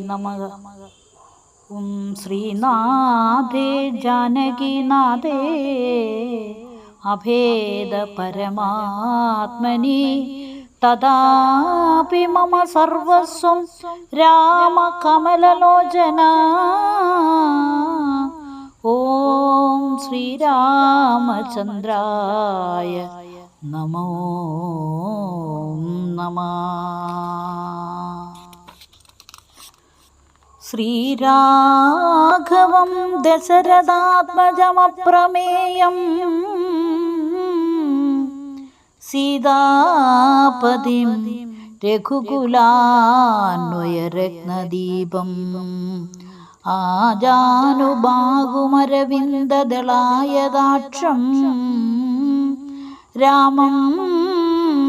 നമ. ഓം ശ്രീനാഥേ ജാനകീനാഥേ അഭേദ പരമാത്മനി തഥാപി മമ സർവസ്വം രാമകമലോചന ഓം ശ്രീരാമചന്ദ്രായ നമോ ശ്രീരാഘവം ദശരഥാത്മജമപ്രമേയം. സീതാപതിം രഘുകുലാന്വയരത്നദീപം. ആജാനുബാഹുമരവിന്ദദളായദാക്ഷം രാമം